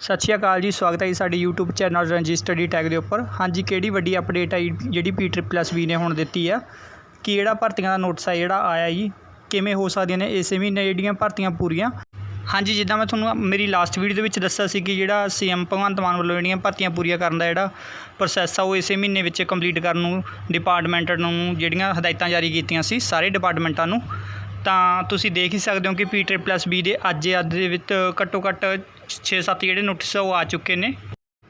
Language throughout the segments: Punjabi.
ਸਤਿ ਸ਼੍ਰੀ ਅਕਾਲ ਜੀ, ਸਵਾਗਤ ਹੈ ਜੀ ਸਾਡੇ YouTube channel Ranjit study tag ਦੇ ਉੱਪਰ। ਹਾਂਜੀ, ਕਿਹੜੀ ਵੱਡੀ ਅਪਡੇਟ ਆਈ, ਜਿਹੜੀ ਪੀ ਪਲੱਸ ਵੀ ਨੇ ਹੁਣ ਦਿੱਤੀ ਆ? ਕਿ ਜਿਹੜਾ ਭਰਤੀਆਂ ਦਾ ਨੋਟਿਸ ਆ ਜਿਹੜਾ ਆਇਆ ਜੀ? ਕਿਵੇਂ ਹੋ ਸਕਦੀਆਂ ਨੇ ਇਸੇ ਮਹੀਨੇ ਜਿਹੜੀਆਂ ਭਰਤੀਆਂ ਪੂਰੀਆਂ? ਹਾਂਜੀ, ਜਿੱਦਾਂ ਮੈਂ ਤੁਹਾਨੂੰ ਮੇਰੀ ਲਾਸਟ ਵੀਡੀਓ ਦੇ ਵਿੱਚ ਦੱਸਿਆ ਸੀ ਕਿ ਜਿਹੜਾ ਸੀਐਮ ਭਗਵੰਤ ਮਾਨ ਵੱਲੋਂ ਜਿਹੜੀਆਂ ਭਰਤੀਆਂ ਪੂਰੀਆਂ ਕਰਨ ਦਾ ਜਿਹੜਾ ਪ੍ਰੋਸੈਸ ਆ, ਉਹ ਇਸੇ ਮਹੀਨੇ ਵਿੱਚ ਕੰਪਲੀਟ ਕਰਨ ਨੂੰ ਡਿਪਾਰਟਮੈਂਟ ਨੂੰ ਜਿਹੜੀਆਂ ਹਦਾਇਤਾਂ ਜਾਰੀ ਕੀਤੀਆਂ ਸੀ ਸਾਰੇ ਡਿਪਾਰਟਮੈਂਟਾਂ ਨੂੰ। ਤਾਂ ਤੁਸੀਂ ਦੇਖ ਹੀ ਸਕਦੇ ਹੋ ਕਿ ਪੀ ਪਲੱਸ ਬੀ ਦੇ ਅੱਜ ਅੱਜ ਦੇ ਵਿੱਚ ਘੱਟੋ ਘੱਟ 6-7 ਜਿਹੜੇ ਨੋਟਿਸ ਆ ਉਹ ਆ ਚੁੱਕੇ ਨੇ।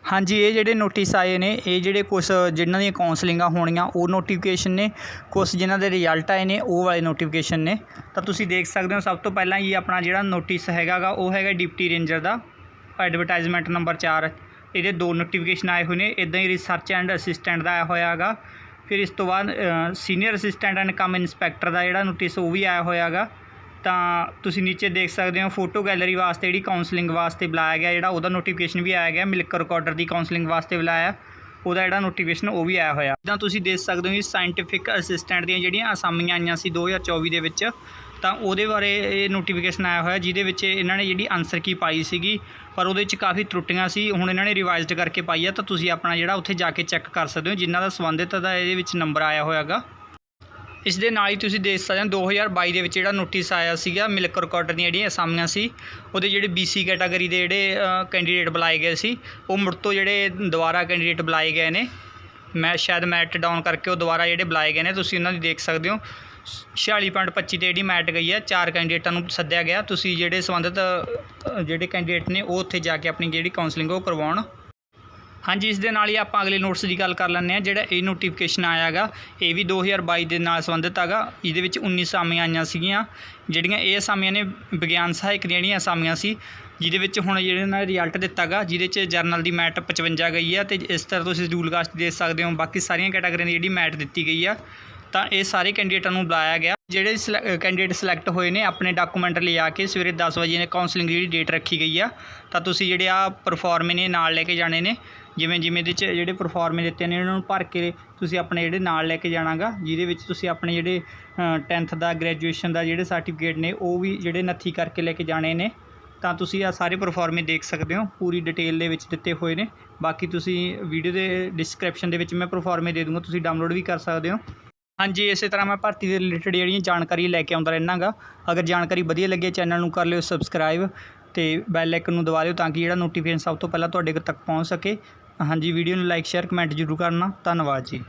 ਹਾਂਜੀ, ਇਹ ਜਿਹੜੇ ਨੋਟਿਸ ਆਏ ਨੇ, ਇਹ ਜਿਹੜੇ ਕੁਝ ਜਿਨ੍ਹਾਂ ਦੀਆਂ ਕਾਉਂਸਲਿੰਗਾਂ ਹੋਣੀਆਂ, ਉਹ ਨੋਟੀਫਿਕੇਸ਼ਨ ਨੇ। ਕੁਝ ਜਿਨ੍ਹਾਂ ਦੇ ਰਿਜ਼ਲਟ ਆਏ ਨੇ, ਉਹ ਵਾਲੇ ਨੋਟੀਫਿਕੇਸ਼ਨ ਨੇ। ਤਾਂ ਤੁਸੀਂ ਦੇਖ ਸਕਦੇ ਹੋ, ਸਭ ਤੋਂ ਪਹਿਲਾਂ ਹੀ ਆਪਣਾ ਜਿਹੜਾ ਨੋਟਿਸ ਹੈਗਾਗਾ, ਉਹ ਹੈਗਾ ਡਿਪਟੀ ਰੇਂਜਰ ਦਾ ਐਡਵਰਟਾਈਜ਼ਮੈਂਟ ਨੰਬਰ 4 ਇਹਦੇ ਦੋ ਨੋਟੀਫਿਕੇਸ਼ਨ ਆਏ ਹੋਏ ਨੇ ਇਦਾਂ ਹੀ ਰਿਸਰਚ ਐਂਡ ਅਸਿਸਟੈਂਟ ਦਾ ਆਇਆ ਹੋਇਆ ਹੈਗਾ ਫਿਰ ਇਸ ਤੋਂ ਬਾਅਦ senior assistant and cum inspector ਦਾ ਜਿਹੜਾ ਨੋਟਿਸ ਉਹ ਵੀ ਆਇਆ ਹੋਇਆ ਹੈਗਾ ਤਾਂ ਤੁਸੀਂ ਨੀਚੇ ਦੇਖ ਸਕਦੇ ਹੋ ਫੋਟੋ ਗੈਲਰੀ ਵਾਸਤੇ ਜਿਹੜੀ ਕਾਉਂਸਲਿੰਗ ਵਾਸਤੇ ਬੁਲਾਇਆ ਗਿਆ, ਜਿਹੜਾ ਉਹਦਾ ਨੋਟੀਫਿਕੇਸ਼ਨ ਵੀ ਆਇਆ ਗਿਆ ਮਿਲਕ ਰਿਕਾਰਡਰ ਦੀ ਕਾਉਂਸਲਿੰਗ ਵਾਸਤੇ ਬੁਲਾਇਆ, ਉਹਦਾ ਜਿਹੜਾ ਨੋਟੀਫਿਕੇਸ਼ਨ ਉਹ ਵੀ ਆਇਆ ਹੋਇਆ। ਜਿੱਦਾਂ ਤੁਸੀਂ ਦੇਖ ਸਕਦੇ ਹੋ ਕਿ ਸਾਇੰਟੀਫਿਕ ਅਸਿਸਟੈਂਟ ਦੀਆਂ ਜਿਹੜੀਆਂ ਅਸਾਮੀਆਂ ਆਈਆਂ ਸੀ 2024 ਦੇ ਵਿੱਚ, ਤਾਂ ਉਹਦੇ ਬਾਰੇ ਇਹ ਨੋਟੀਫਿਕੇਸ਼ਨ ਆਇਆ ਹੋਇਆ, ਜਿਹਦੇ ਵਿੱਚ ਇਹਨਾਂ ਨੇ ਜਿਹੜੀ ਆਨਸਰ ਕੀ ਪਾਈ ਸੀਗੀ, ਪਰ ਉਹਦੇ ਵਿੱਚ ਕਾਫੀ ਤਰੁੱਟੀਆਂ ਸੀ, ਹੁਣ ਇਹਨਾਂ ਨੇ ਰਿਵਾਈਜ਼ਡ ਕਰਕੇ ਪਾਈ ਆ, ਤਾਂ ਤੁਸੀਂ ਆਪਣਾ ਜਿਹੜਾ ਉੱਥੇ ਜਾ ਕੇ ਚੈੱਕ ਕਰ ਸਕਦੇ ਹੋ, ਜਿਨ੍ਹਾਂ ਦਾ ਸੰਬੰਧਿਤ ਦਾ ਇਹਦੇ ਵਿੱਚ ਨੰਬਰ ਆਇਆ ਹੋਇਆਗਾ। ਇਸ ਦੇ ਨਾਲ ਹੀ ਤੁਸੀਂ ਦੇਖ ਸਕਦੇ ਹੋ 2022 ਦੇ ਵਿੱਚ ਜਿਹੜਾ ਨੋਟਿਸ ਆਇਆ ਸੀਗਾ ਮਿਲਕ ਰਿਕਾਰਡਰ ਦੀਆਂ ਜਿਹੜੀਆਂ ਅਸਾਮੀਆਂ ਸੀ, ਉਹਦੇ ਜਿਹੜੇ BC ਕੈਟਾਗਰੀ ਦੇ ਜਿਹੜੇ ਕੈਂਡੀਡੇਟ ਬੁਲਾਏ ਗਏ ਸੀ, ਉਹ ਮੁੜ ਤੋਂ ਜਿਹੜੇ ਦੁਬਾਰਾ ਕੈਂਡੀਡੇਟ ਬੁਲਾਏ ਗਏ ਨੇ, ਮੈਂ ਸ਼ਾਇਦ ਮੈਟ ਡਾਊਨ ਕਰਕੇ ਉਹ ਦੁਬਾਰਾ ਜਿਹੜੇ ਬੁਲਾਏ ਗਏ ਨੇ, ਤੁਸੀਂ ਉਹਨਾਂ ਦੀ ਦੇਖ ਸਕਦੇ ਹੋ। 46.25 ਤੇ ਜਿਹੜੀ ਮੈਟ ਗਈ ਹੈ, ਚਾਰ ਕੈਂਡੀਡੇਟਾਂ ਨੂੰ ਸੱਦਿਆ ਗਿਆ, ਤੁਸੀਂ ਜਿਹੜੇ ਸੰਬੰਧਿਤ ਜਿਹੜੇ ਕੈਂਡੀਡੇਟ ਨੇ, ਉਹ ਉੱਥੇ ਜਾ ਕੇ ਆਪਣੀ ਜਿਹੜੀ ਕਾਉਂਸਲਿੰਗ ਉਹ ਕਰਵਾਉਣ ਹਾਂਜੀ, ਇਸ ਦੇ ਨਾਲ ਹੀ ਆਪਾਂ ਅਗਲੇ ਨੋਟਸ ਦੀ ਗੱਲ ਕਰ ਲੈਂਦੇ ਹਾਂ, ਜਿਹੜਾ ਇਹ ਨੋਟੀਫਿਕੇਸ਼ਨ ਆਇਆਗਾ, ਇਹ ਵੀ 2022 ਦੇ ਨਾਲ ਸੰਬੰਧਿਤ ਹੈਗਾ ਇਹਦੇ ਵਿੱਚ 19 ਅਸਾਮੀਆਂ ਆਈਆਂ ਸੀਗੀਆਂ, ਜਿਹੜੀਆਂ ਇਹ ਅਸਾਮੀਆਂ ਨੇ ਵਿਗਿਆਨ ਸਹਾਇਕ ਦੀਆਂ ਜਿਹੜੀਆਂ ਅਸਾਮੀਆਂ ਸੀ, ਜਿਹਦੇ ਵਿੱਚ ਹੁਣ ਜਿਹੜੇ ਨਾਲ ਰਿਜ਼ਲਟ ਦਿੱਤਾਗਾ, ਜਿਹਦੇ 'ਚ ਜਰਨਲ ਦੀ ਮੈਟ 55 ਗਈ ਆ, ਤੇ ਇਸ ਤਰ੍ਹਾਂ ਤੁਸੀਂ ਸ਼ਡਿਊਲ ਕਾਸਟ ਦੇਖ ਸਕਦੇ ਹੋ, ਬਾਕੀ ਸਾਰੀਆਂ ਕੈਟਾਗਰੀਆਂ ਦੀ ਜਿਹੜੀ ਮੈਟ ਦਿੱਤੀ ਗਈ ਆ। ਤਾਂ ਇਹ ਸਾਰੇ ਕੈਂਡੀਡੇਟਾਂ ਨੂੰ ਬੁਲਾਇਆ ਗਿਆ। ਜਿਹੜੇ ਕੈਂਡੀਡੇਟ ਸਿਲੈਕਟ ਹੋਏ ਨੇ, ਆਪਣੇ ਡਾਕੂਮੈਂਟ ਲਿਆ ਕੇ ਸਵੇਰੇ 10 ਵਜੇ ਨੇ ਕਾਉਂਸਲਿੰਗ ਦੀ ਜਿਹੜੀ ਡੇਟ ਰੱਖੀ ਗਈ ਆ। ਤਾਂ ਤੁਸੀਂ ਜਿਹੜੇ ਆ ਪਰਫਾਰਮੇ ਨੇ ਨਾਲ ਲੈ ਕੇ ਜਾਣੇ ਨੇ। ਜਿਵੇਂ ਜਿਵੇਂ ਦੇ 'ਚ ਜਿਹੜੇ ਪਰਫਾਰਮੇ ਦਿੱਤੇ ਨੇ ਉਹਨਾਂ ਨੂੰ ਭਰ ਕੇ ਤੁਸੀਂ ਆਪਣੇ ਜਿਹੜੇ ਨਾਲ ਲੈ ਕੇ ਜਾਣਾਗਾ ਜਿਹਦੇ ਵਿੱਚ ਤੁਸੀਂ ਆਪਣੇ ਜਿਹੜੇ 10th ਦਾ ਗ੍ਰੈਜੂਏਸ਼ਨ ਦਾ ਜਿਹੜੇ ਸਰਟੀਫਿਕੇਟ ਨੇ, ਉਹ ਵੀ ਜਿਹੜੇ ਨੱਥੀ ਕਰਕੇ ਲੈ ਕੇ ਜਾਣੇ ਨੇ। ਤਾਂ ਤੁਸੀਂ ਆ ਸਾਰੇ ਪਰਫਾਰਮੇ ਦੇਖ ਸਕਦੇ ਹੋ। ਪੂਰੀ ਡਿਟੇਲ ਦੇ ਵਿੱਚ ਦਿੱਤੇ ਹੋਏ ਨੇ। ਬਾਕੀ ਤੁਸੀਂ ਵੀਡੀਓ ਦੇ ਡਿਸਕ੍ਰਿਪਸ਼ਨ ਦੇ ਵਿੱਚ ਮੈਂ ਪਰਫਾਰਮੇ ਦੇ ਦੂੰਗਾ। ਤੁਸੀਂ ਡਾਊਨਲੋਡ ਵੀ ਕਰ ਸਕਦੇ ਹੋ। ਹਾਂਜੀ, ਇਸੇ ਤਰ੍ਹਾਂ ਮੈਂ ਭਰਤੀ ਦੇ ਰਿਲੇਟਡ ਜਿਹੜੀਆਂ ਜਾਣਕਾਰੀ ਲੈ ਕੇ ਆਉਂਦਾ ਰਹਿੰਦਾ ਗਾ। ਅਗਰ ਜਾਣਕਾਰੀ ਵਧੀਆ ਲੱਗੇ ਚੈਨਲ ਨੂੰ ਕਰ ਲਿਓ ਸਬਸਕ੍ਰਾਈਬ ਤੇ ਬੈਲ ਆਈਕਨ ਨੂੰ ਦਬਾ ਲਿਓ ਤਾਂ ਕਿ ਜਿਹੜਾ ਨੋਟੀਫਿਕੇਸ਼ਨ ਸਭ ਤੋਂ ਪਹਿਲਾਂ ਤੁਹਾਡੇ ਤੱਕ ਪਹੁੰਚ ਸਕੇ। ਹਾਂਜੀ ਵੀਡੀਓ ਨੂੰ ਲਾਈਕ ਸ਼ੇਅਰ ਕਮੈਂਟ ਜ਼ਰੂਰ ਕਰਨਾ। ਧੰਨਵਾਦ ਜੀ।